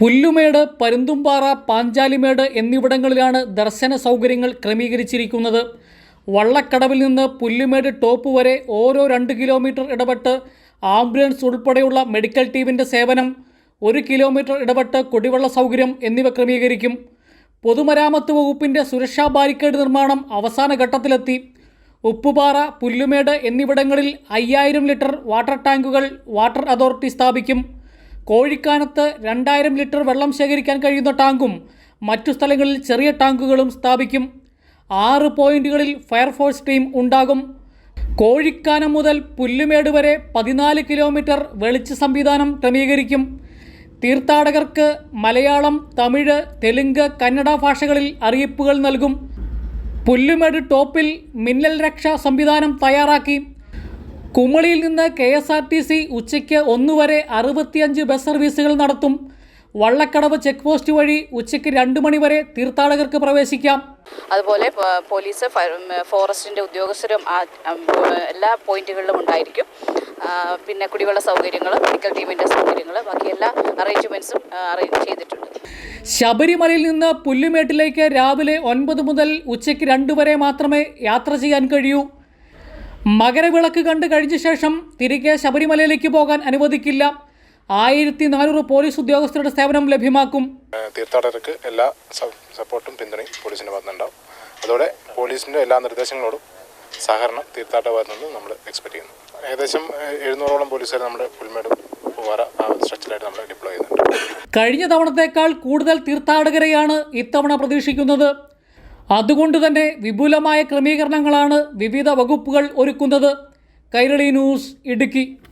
പുല്ലുമേട് പരുന്തുംപാറ പാഞ്ചാലിമേട് എന്നിവിടങ്ങളിലാണ് ദർശന സൗകര്യങ്ങൾ ക്രമീകരിച്ചിരിക്കുന്നത്. വള്ളക്കടവിൽ നിന്ന് പുല്ലുമേട് ടോപ്പ് വരെ ഓരോ രണ്ട് കിലോമീറ്റർ ഇടപെട്ട് ആംബുലൻസ് ഉൾപ്പെടെയുള്ള മെഡിക്കൽ ടീമിന്റെ സേവനം ഒരു കിലോമീറ്റർ ഇടപെട്ട് കുടിവെള്ള സൗകര്യം എന്നിവ ക്രമീകരിക്കും. പൊതുമരാമത്ത് വകുപ്പിന്റെ സുരക്ഷാ ബാരിക്കേഡ് നിർമ്മാണം അവസാന ഘട്ടത്തിലെത്തി. ഉപ്പുപാറ പുല്ലുമേട് എന്നിവിടങ്ങളിൽ അയ്യായിരം ലിറ്റർ വാട്ടർ ടാങ്കുകൾ വാട്ടർ അതോറിറ്റി സ്ഥാപിക്കും. കോഴിക്കാനത്ത് രണ്ടായിരം ലിറ്റർ വെള്ളം ശേഖരിക്കാൻ കഴിയുന്ന ടാങ്കും മറ്റു സ്ഥലങ്ങളിൽ ചെറിയ ടാങ്കുകളും സ്ഥാപിക്കും. ആറ് പോയിന്റുകളിൽ ഫയർഫോഴ്സ് ടീം ഉണ്ടാകും. കോഴിക്കാനം മുതൽ പുല്ലുമേട് വരെ പതിനാല് കിലോമീറ്റർ വെളിച്ച സംവിധാനം ക്രമീകരിക്കും. തീർത്ഥാടകർക്ക് മലയാളം തമിഴ് തെലുങ്ക് കന്നഡ ഭാഷകളിൽ അറിയിപ്പുകൾ നൽകും. പുല്ലുമേട് ടോപ്പിൽ മിന്നൽ രക്ഷാ സംവിധാനം തയ്യാറാക്കി. കുമളിയിൽ നിന്ന് K S R T C ഉച്ചയ്ക്ക് ഒന്ന് വരെ അറുപത്തിയഞ്ച് ബസ് സർവീസുകൾ നടത്തും. വള്ളക്കടവ് ചെക്ക് പോസ്റ്റ് വഴി ഉച്ചയ്ക്ക് രണ്ട് മണി വരെ തീർത്ഥാടകർക്ക് പ്രവേശിക്കാം. അതുപോലെ പോലീസ് ഫോറസ്റ്റിന്റെ ഉദ്യോഗസ്ഥരും എല്ലാ പോയിന്റുകളിലും ഉണ്ടായിരിക്കും. പിന്നെ കുടിവെള്ള സൗകര്യങ്ങൾ മെഡിക്കൽ ടീമിന്റെ സൗകര്യങ്ങൾ ബാക്കി എല്ലാ അറേഞ്ച്മെന്റ്സും അറേഞ്ച് ചെയ്തിട്ടുണ്ട്. ശബരിമലയിൽ നിന്ന് പുല്ലുമേട്ടിലേക്ക് രാവിലെ ഒൻപത് മുതൽ ഉച്ചയ്ക്ക് രണ്ട് വരെ മാത്രമേ യാത്ര ചെയ്യാൻ കഴിയൂ. മകരവിളക്ക് കണ്ട് കഴിഞ്ഞ ശേഷം തിരികെ ശബരിമലയിലേക്ക് പോകാൻ അനുവദിക്കില്ല. ആയിരത്തി നാനൂറ് പോലീസ് ഉദ്യോഗസ്ഥരുടെ സേവനം ലഭ്യമാക്കും. തീർത്ഥാടകർക്ക് എല്ലാ സപ്പോർട്ടും പിന്തുണയും പോലീസിന് വന്നിട്ടുണ്ടാവും അതോടെ പോലീസിന്റെ എല്ലാ നിർദ്ദേശങ്ങളോടും സഹകരണം തീർത്ഥാടക ഭാഗത്തു നിന്ന് നമ്മൾ എക്സ്പെക്ട് ചെയ്യുന്നു. ഏകദേശം എഴുന്നൂറോളം പോലീസുകാർ നമ്മുടെ പുൽമേടും സ്ട്രെച്ചിലായിട്ട് നമ്മൾ ഡിപ്ലോയ് ചെയ്യുന്നുണ്ട്. കഴിഞ്ഞ തവണത്തേക്കാൾ കൂടുതൽ തീർത്ഥാടകരെയാണ് ഇത്തവണ പ്രതീക്ഷിക്കുന്നത്. അതുകൊണ്ട് തന്നെ വിപുലമായ ക്രമീകരണങ്ങളാണ് വിവിധ വകുപ്പുകൾ ഒരുക്കുന്നത്. കൈരളി ന്യൂസ് ഇടുക്കി.